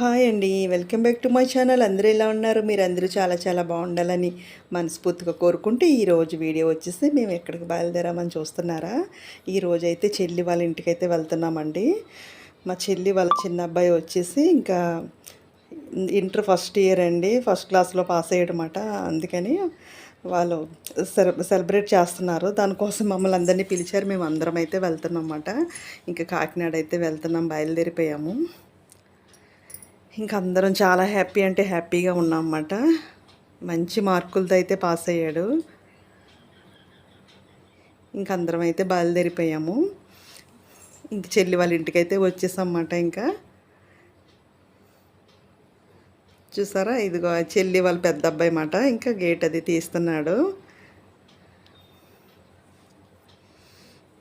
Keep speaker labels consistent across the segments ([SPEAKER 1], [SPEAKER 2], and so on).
[SPEAKER 1] Hi అండి. Welcome back to my channel. అందరూ ఎలా ఉన్నారు? మీరు అందరూ చాలా చాలా బాగుండాలని మనస్ఫూర్తిగా కోరుకుంటూ ఈరోజు వీడియో వచ్చేసి మేము ఎక్కడికి బయలుదేరామని చూస్తున్నారా? ఈరోజు అయితే చెల్లి వాళ్ళ ఇంటికి అయితే వెళ్తున్నామండి. మా చెల్లి వాళ్ళ చిన్న అబ్బాయి వచ్చేసి ఇంకా ఇంటర్ ఫస్ట్ ఇయర్ అండి. ఫస్ట్ క్లాస్లో పాస్ అయ్యడమాట అందుకని వాళ్ళు సెలబ్రేట్ చేస్తున్నారు. దానికోసం మమ్మల్ని అందరినీ పిలిచారు. మేము అందరం అయితే వెళ్తున్నాం అన్నమాట ఇంకా కాకినాడ అయితే వెళ్తున్నాం బయలుదేరిపోయాము. ఇంకా అందరం చాలా హ్యాపీ అంటే హ్యాపీగా ఉన్నాం అన్నమాట మంచి మార్కులతో అయితే పాస్ అయ్యాడు. ఇంక అందరం అయితే బయలుదేరిపోయాము. ఇంక చెల్లి వాళ్ళ ఇంటికి అయితే వచ్చేసామన్నమాట ఇంకా. చూసారా? ఇదిగో చెల్లి వాళ్ళ పెద్ద అబ్బాయి మాట ఇంకా గేట్ అది తీస్తున్నాడు.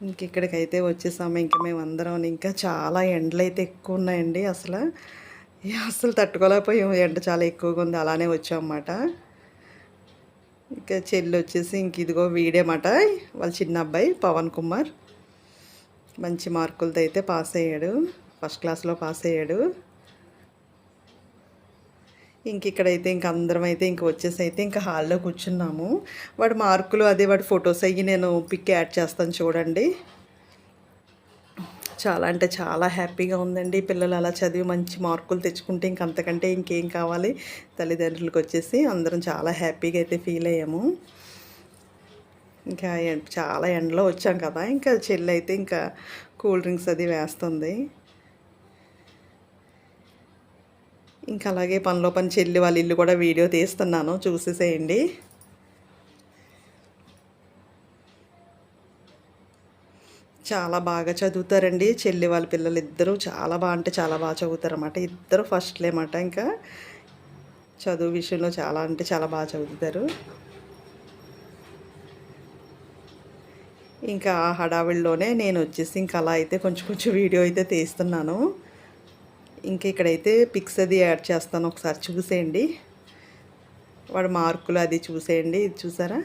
[SPEAKER 1] ఇంక ఇక్కడికైతే వచ్చేసాము. ఇంకా మేము అందరం ఇంకా చాలా ఎండలు అయితే ఎక్కువ ఉన్నాయండి అసలు. అసలు తట్టుకోలేకపోయాము. ఎండ చాలా ఎక్కువగా ఉంది అలానే వచ్చామన్నమాట. ఇంకా చెల్లి వచ్చేసి ఇంక ఇదిగో వీడేమాట వాళ్ళ చిన్న అబ్బాయి పవన్ కుమార్. మంచి మార్కులతో అయితే పాస్ అయ్యాడు. ఫస్ట్ క్లాస్లో పాస్ అయ్యాడు. ఇంక ఇక్కడైతే ఇంక అందరం అయితే ఇంక వచ్చేసి అయితే ఇంకా హాల్లో కూర్చున్నాము. వాడి మార్కులు అదే వాడి ఫొటోస్ అయ్యి నేను పిక్ యాడ్ చేస్తాను చూడండి. చాలా అంటే చాలా హ్యాపీగా ఉందండి. పిల్లలు అలా చదివి మంచి మార్కులు తెచ్చుకుంటే ఇంక అంతకంటే ఇంకేం కావాలి? తల్లిదండ్రులకు వచ్చేసి అందరం చాలా హ్యాపీగా అయితే ఫీల్ అయ్యాము. ఇంకా చాలా ఎండలో వచ్చాం కదా ఇంకా చెల్లి అయితే ఇంకా కూల్ డ్రింక్స్ అది వేస్తుంది. ఇంకా అలాగే పనిలో పని చెల్లి వాళ్ళ ఇల్లు కూడా వీడియో తీస్తున్నాను చూసేసేయండి. చాలా బాగా చదువుతారండి. చెల్లి వాళ్ళ పిల్లలు ఇద్దరు చాలా బాగా అంటే చాలా బాగా చదువుతారు అన్నమాట ఇద్దరు ఫస్ట్లే అన్నమాట ఇంకా. చదువు విషయంలో చాలా అంటే చాలా బాగా చదువుతారు. ఇంకా ఆ హడావిడిలోనే నేను వచ్చేసి ఇంకా అలా అయితే కొంచెం కొంచెం వీడియో అయితే తీస్తున్నాను. ఇంకా ఇక్కడైతే పిక్స్ అది యాడ్ చేస్తాను. ఒకసారి చూసేయండి. వాడు మార్కులు అది చూసేయండి. ఇది చూసారా?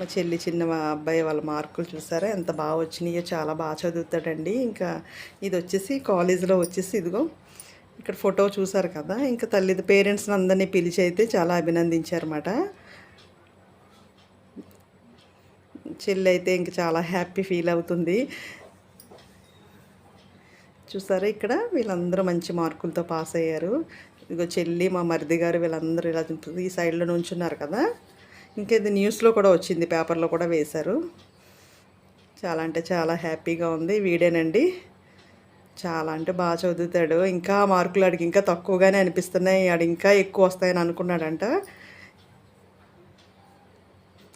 [SPEAKER 1] మా చెల్లి చిన్న మా అబ్బాయి వాళ్ళ మార్కులు చూసారా? ఎంత బాగా వచ్చినాయో చాలా బాగా చదువుతాడండి. ఇంకా ఇది వచ్చేసి కాలేజీలో వచ్చేసి ఇదిగో ఇక్కడ ఫోటో చూసారు కదా? ఇంకా తల్లి పేరెంట్స్ని అందరినీ పిలిచి అయితే చాలా అభినందించారన్నమాట. చెల్లి అయితే ఇంకా చాలా హ్యాపీ ఫీల్ అవుతుంది. చూసారా ఇక్కడ? వీళ్ళందరూ మంచి మార్కులతో పాస్ అయ్యారు. ఇదిగో చెల్లి మా మరిది గారు వీళ్ళందరూ ఇలా ఈ సైడ్లో నుంచున్నారు కదా? ఇంకా ఇది న్యూస్లో కూడా వచ్చింది పేపర్లో కూడా వేశారు. చాలా అంటే చాలా హ్యాపీగా ఉంది వీడేనండి. చాలా అంటే బాగా చదువుతాడు. ఇంకా మార్కులు ఆడికి ఇంకా తక్కువగానే అనిపిస్తున్నాయి ఆడు ఇంకా ఎక్కువ వస్తాయని అనుకున్నాడంట.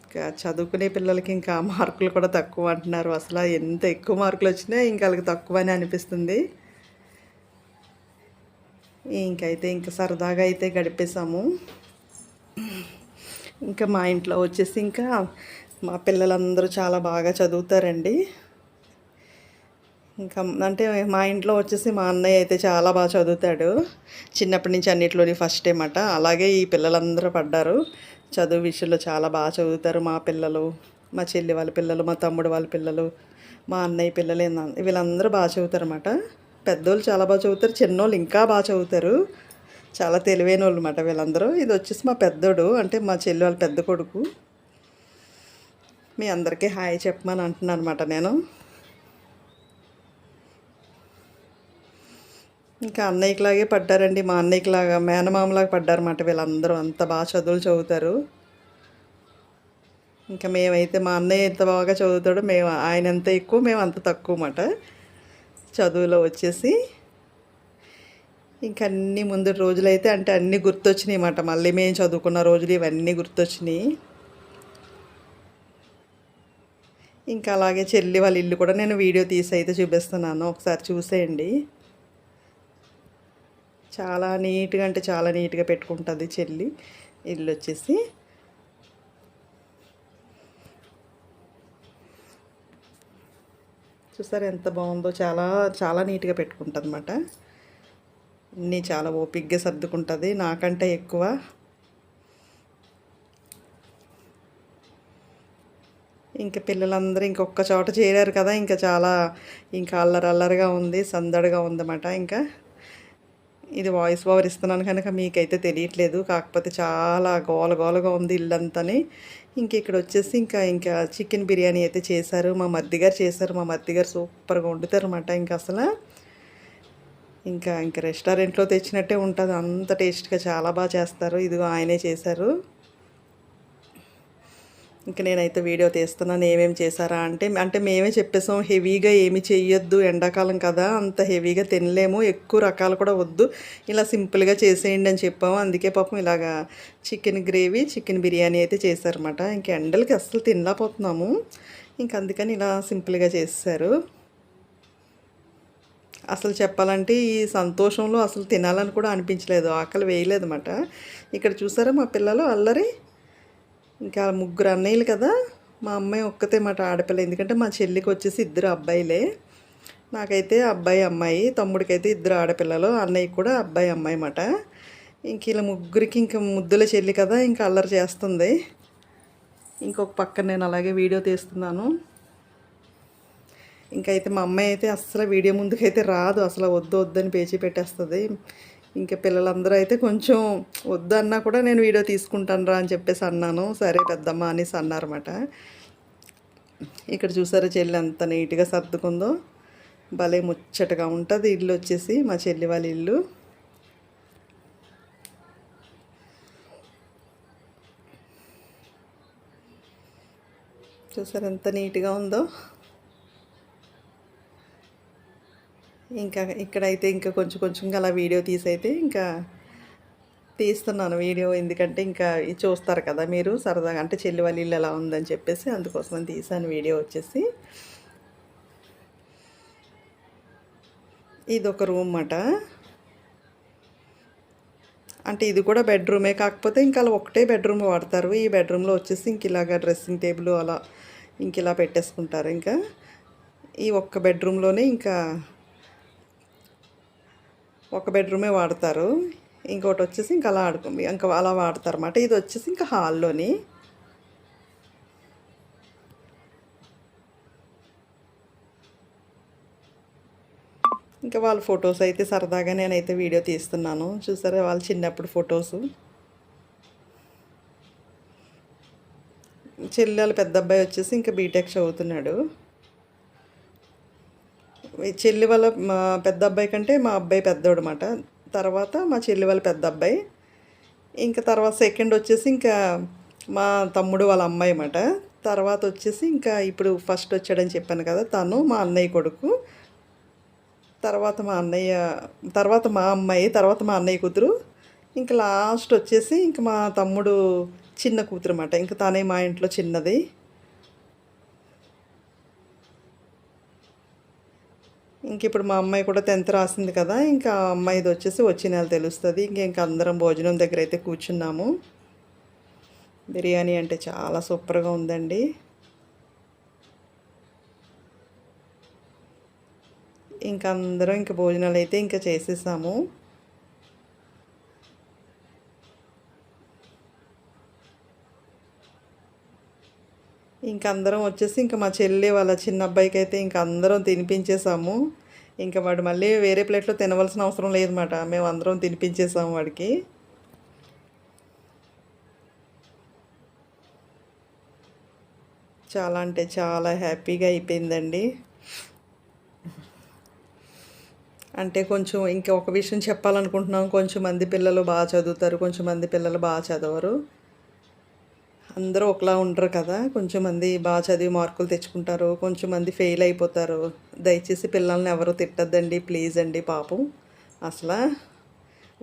[SPEAKER 1] ఇంకా చదువుకునే పిల్లలకి ఇంకా మార్కులు కూడా తక్కువ అంటున్నారు. అసలు ఎంత ఎక్కువ మార్కులు వచ్చినా ఇంకా వాళ్ళకి తక్కువనే అనిపిస్తుంది. ఇంకైతే ఇంకా సరదాగా అయితే గడిపేశాము. ఇంకా మా ఇంట్లో వచ్చేసి ఇంకా మా పిల్లలందరూ చాలా బాగా చదువుతారండి. ఇంకా అంటే మా ఇంట్లో వచ్చేసి మా అన్నయ్య అయితే చాలా బాగా చదువుతాడు. చిన్నప్పటి నుంచి అన్నిట్లోని ఫస్ట్ అన్నమాట అలాగే ఈ పిల్లలందరూ పడ్డారు. చదువు విషయంలో చాలా బాగా చదువుతారు మా పిల్లలు మా చెల్లి వాళ్ళ పిల్లలు మా తమ్ముడు వాళ్ళ పిల్లలు మా అన్నయ్య పిల్లలు వీళ్ళందరూ బాగా చదువుతారు అన్నమాట పెద్దోళ్ళు చాలా బాగా చదువుతారు చిన్నోళ్ళు ఇంకా బాగా చదువుతారు. చాలా తెలివైన వాళ్ళు అనమాట వీళ్ళందరూ. ఇది వచ్చేసి మా పెద్దోడు అంటే మా చెల్లి వాళ్ళ పెద్ద కొడుకు. మీ అందరికీ హాయ్ చెప్పమని అంటున్నాను అనమాట నేను. ఇంకా అన్నయ్యకిలాగే పడ్డారండి మా అన్నయ్యకిలాగా మేనమామలాగా పడ్డారన్నమాట వీళ్ళందరూ. అంత బాగా చదువులు చదువుతారు. ఇంకా మేమైతే మా అన్నయ్య ఎంత బాగా చదువుతాడో మేము ఆయన ఎంత ఎక్కువ మేము అంత తక్కువ అన్నమాట చదువులో వచ్చేసి. ఇంకా అన్ని ముందు రోజులైతే అంటే అన్నీ గుర్తొచ్చినాయి అన్నమాట. మళ్ళీ మేము చదువుకున్న రోజులు ఇవన్నీ గుర్తొచ్చినాయి. ఇంకా అలాగే చెల్లి వాళ్ళ ఇల్లు కూడా నేను వీడియో తీసి అయితే చూపిస్తున్నాను. ఒకసారి చూసేయండి. చాలా నీట్గా అంటే చాలా నీట్గా పెట్టుకుంటుంది చెల్లి ఇల్లు వచ్చేసి. చూసారు ఎంత బాగుందో? చాలా చాలా నీట్గా పెట్టుకుంటుంది అన్నమాట అన్నీ చాలా ఓపిక్గా సర్దుకుంటుంది. నాకంటే ఎక్కువ ఇంకా పిల్లలందరూ ఇంకొక చోట చేరారు కదా ఇంకా చాలా ఇంకా అల్లరి అల్లరిగా ఉంది సందడిగా ఉందన్నమాట. ఇంకా ఇది వాయిస్ ఓవర్ ఇస్తున్నాను కనుక మీకైతే తెలియట్లేదు. కాకపోతే చాలా గోల గోలగా ఉంది ఇల్లంతని. ఇంక ఇక్కడ వచ్చేసి ఇంకా ఇంకా చికెన్ బిర్యానీ అయితే చేశారు. మా మద్దిగారు చేశారు. మా మద్దిగారు సూపర్గా వండుతారు అనమాట ఇంకా అసలు ఇంకా ఇంకా రెస్టారెంట్లో తెచ్చినట్టే ఉంటుంది. అంత టేస్ట్గా చాలా బాగా చేస్తారు. ఇదిగో ఆయనే చేశారు. ఇంక నేనైతే వీడియో తీస్తున్నాను. ఏమేమి చేశారా అంటే అంటే మేమే చెప్పేసాం హెవీగా ఏమి చెయ్యొద్దు ఎండాకాలం కదా అంత హెవీగా తినలేము ఎక్కువ రకాలు కూడా వద్దు ఇలా సింపుల్గా చేసేయండి అని చెప్పాము. అందుకే పాపం ఇలాగా చికెన్ గ్రేవీ చికెన్ బిర్యానీ అయితే చేశారన్నమాట. ఇంక ఎండలకి అస్సలు తినలేకపోతున్నాము. ఇంక అందుకని ఇలా సింపుల్గా చేస్తారు అసలు చెప్పాలంటే ఈ సంతోషంలో అసలు తినాలని కూడా అనిపించలేదు. ఆకలి వేయలేదన్నమాట ఇక్కడ చూసారా మా పిల్లలు అల్లరి? ఇంకా ముగ్గురు అన్నయ్యలు కదా? మా అమ్మాయి ఒక్కతే మాట ఆడపిల్ల. ఎందుకంటే మా చెల్లికి వచ్చేసి ఇద్దరు అబ్బాయిలే. నాకైతే అబ్బాయి అమ్మాయి తమ్ముడికైతే ఇద్దరు ఆడపిల్లలు అన్నయ్య కూడా అబ్బాయి అమ్మాయి అన్నమాట ఇంక ఇలా ముగ్గురికి ఇంక ముద్దుల చెల్లి కదా ఇంకా అల్లరి చేస్తుంది. ఇంకొక పక్కన నేను అలాగే వీడియో తీస్తున్నాను. ఇంకైతే మా అమ్మాయి అయితే అస్సలు వీడియో ముందుకైతే రాదు. అసలు వద్దు వద్దని పేచి పెట్టేస్తుంది. ఇంకా పిల్లలందరూ అయితే కొంచెం వద్దన్నా కూడా నేను వీడియో తీసుకుంటాను రా అని చెప్పేసి అన్నాను. సరే పెద్దమ్మ అనేసి అన్నారన్నమాట. ఇక్కడ చూసారా చెల్లి అంత నీట్గా సర్దుకుందో. భలే ముచ్చటగా ఉంటుంది ఇల్లు వచ్చేసి మా చెల్లి వాళ్ళ ఇల్లు. చూసారు ఎంత నీట్గా ఉందో. ఇంకా ఇక్కడైతే ఇంకా కొంచెం కొంచెంగా అలా వీడియో తీసైతే ఇంకా తీస్తున్నాను వీడియో. ఎందుకంటే ఇంకా ఇది చూస్తారు కదా మీరు సరదాగా అంటే చెల్లి వాళ్ళ ఇల్లు ఎలా ఉందని చెప్పేసి అందుకోసం తీసాను వీడియో వచ్చేసి. ఇది ఒక రూమ్ అన్నమాట అంటే ఇది కూడా బెడ్రూమే కాకపోతే ఇంకా అలా ఒకటే బెడ్రూమ్ వాడతారు. ఈ బెడ్రూమ్లో వచ్చేసి ఇంక ఇలాగ డ్రెస్సింగ్ టేబుల్ అలా ఇంక ఇలా పెట్టేసుకుంటారు ఇంకా. ఈ ఒక్క బెడ్రూమ్లోనే ఇంకా ఒక బెడ్రూమే వాడతారు. ఇంకోటి వచ్చేసి ఇంకా అలా ఆడుకో ఇంకా అలా వాడతారు అన్నమాట ఇది వచ్చేసి ఇంకా హాల్లోని. ఇంకా వాళ్ళ ఫొటోస్ అయితే సరదాగా నేనైతే వీడియో తీస్తున్నాను. చూసారా వాళ్ళ చిన్నప్పుడు ఫొటోస్? చెల్లెలు పెద్ద అబ్బాయి వచ్చేసి ఇంకా బీటెక్ చదువుతున్నాడు. చెల్లి వాళ్ళ మా పెద్ద అబ్బాయి కంటే మా అబ్బాయి పెద్దోడు అనమాట తర్వాత మా చెల్లి వాళ్ళ పెద్ద అబ్బాయి. ఇంకా తర్వాత సెకండ్ వచ్చేసి ఇంకా మా తమ్ముడు వాళ్ళ అమ్మాయి అన్నమాట. తర్వాత వచ్చేసి ఇంకా ఇప్పుడు ఫస్ట్ వచ్చాడని చెప్పాను కదా తను మా అన్నయ్య కొడుకు. తర్వాత మా అన్నయ్య తర్వాత మా అమ్మాయి తర్వాత మా అన్నయ్య కూతురు. ఇంకా లాస్ట్ వచ్చేసి ఇంకా మా తమ్ముడు చిన్న కూతురు అన్నమాట. ఇంకా తనే మా ఇంట్లో చిన్నది. ఇంక ఇప్పుడు మా అమ్మాయి కూడా టెన్త్ రాసింది కదా ఇంకా అమ్మాయిది వచ్చేసి వచ్చే నెల తెలుస్తుంది. ఇంక ఇంకా అందరం భోజనం దగ్గర అయితే కూర్చున్నాము. బిర్యానీ అంటే చాలా సూపర్గా ఉందండి. ఇంకా అందరం ఇంకా భోజనాలు అయితే ఇంకా చేసేసాము. ఇంక అందరం వచ్చేసి ఇంకా మా చెల్లి వాళ్ళ చిన్న అబ్బాయికి అయితే ఇంక అందరం తినిపించేసాము. ఇంకా వాడు మళ్ళీ వేరే ప్లేట్లో తినవలసిన అవసరం లేదన్నమాట. మేము అందరం తినిపించేసాము వాడికి. చాలా అంటే చాలా హ్యాపీగా అయిపోయిందండి. అంటే కొంచెం ఇంకా ఒక విషయం చెప్పాలనుకుంటున్నాం. కొంచెం మంది పిల్లలు బాగా చదువుతారు. కొంచెం మంది పిల్లలు బాగా చదవరు. అందరూ ఒకలా ఉండరు కదా. కొంచెం మంది బాగా చదివి మార్కులు తెచ్చుకుంటారు. కొంచెం మంది ఫెయిల్ అయిపోతారు. దయచేసి పిల్లల్ని ఎవరు తిట్టద్దండి. ప్లీజ్ అండి పాపం. అసలు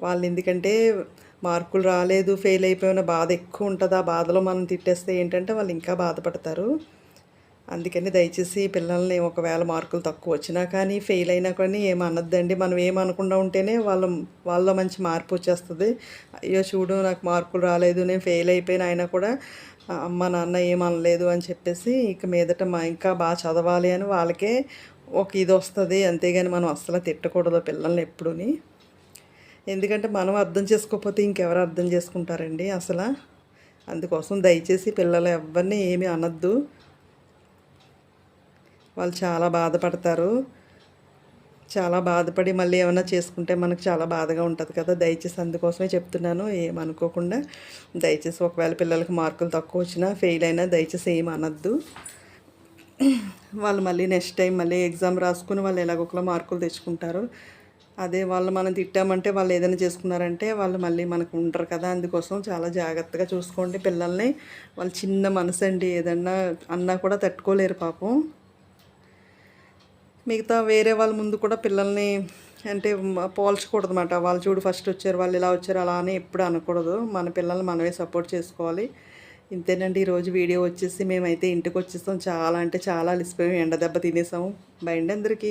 [SPEAKER 1] వాళ్ళు ఎందుకంటే మార్కులు రాలేదు ఫెయిల్ అయిపోయిన బాధ ఎక్కువ ఉంటుంది. ఆ బాధలో మనం తిట్టేస్తే ఏంటంటే వాళ్ళు ఇంకా బాధపడతారు. అందుకని దయచేసి పిల్లల్ని ఒకవేళ మార్కులు తక్కువ వచ్చినా కానీ ఫెయిల్ అయినా కానీ ఏమనద్దండి మనం ఏమనకుండా ఉంటేనే వాళ్ళ వాళ్ళ మంచి మార్పు వచ్చేస్తుంది. అయ్యో చూడు నాకు మార్కులు రాలేదు నేను ఫెయిల్ అయిపోయిన అయినా కూడా అమ్మ నాన్న ఏమనలేదు అని చెప్పేసి ఇక మీదట మా ఇంకా బాగా చదవాలి అని వాళ్ళకే ఒక ఇది వస్తుంది. అంతేగాని మనం అస్సలు తిట్టకూడదు పిల్లల్ని ఎప్పుడుని. ఎందుకంటే మనం అర్థం చేసుకోకపోతే ఇంకెవరు అర్థం చేసుకుంటారండి అసలు. అందుకోసం దయచేసి పిల్లలు ఎవరిని ఏమీ అనద్దు. వాళ్ళు చాలా బాధపడతారు. చాలా బాధపడి మళ్ళీ ఏమైనా చేసుకుంటే మనకు చాలా బాధగా ఉంటుంది కదా. దయచేసి అందుకోసమే చెప్తున్నాను. ఏమనుకోకుండా దయచేసి ఒకవేళ పిల్లలకి మార్కులు తక్కువ వచ్చినా ఫెయిల్ అయినా దయచేసి ఏం అనద్దు. వాళ్ళు మళ్ళీ నెక్స్ట్ టైం మళ్ళీ ఎగ్జామ్ రాసుకుని వాళ్ళు ఎలాగొకలా మార్కులు తెచ్చుకుంటారు. అదే వాళ్ళు మనం తిట్టామంటే వాళ్ళు ఏదైనా చేసుకున్నారంటే వాళ్ళు మళ్ళీ మనకు ఉండరు కదా. అందుకోసం చాలా జాగ్రత్తగా చూసుకోండి పిల్లల్ని. వాళ్ళు చిన్న మనసు అండి ఏదన్నా అన్నా కూడా తట్టుకోలేరు పాపం. మిగతా వేరే వాళ్ళ ముందు కూడా పిల్లల్ని అంటే పోల్చకూడదు అనమాట వాళ్ళు చూడు ఫస్ట్ వచ్చారు వాళ్ళు ఇలా వచ్చారు అలా అని ఎప్పుడు అనకూడదు. మన పిల్లల్ని మనమే సపోర్ట్ చేసుకోవాలి. ఇంతేనండి ఈరోజు వీడియో వచ్చేసి మేమైతే ఇంటికి వచ్చేస్తాం. చాలా అంటే చాలా అలిసిపోయాం ఎండ దెబ్బ తినేసాము. బయండి అందరికీ.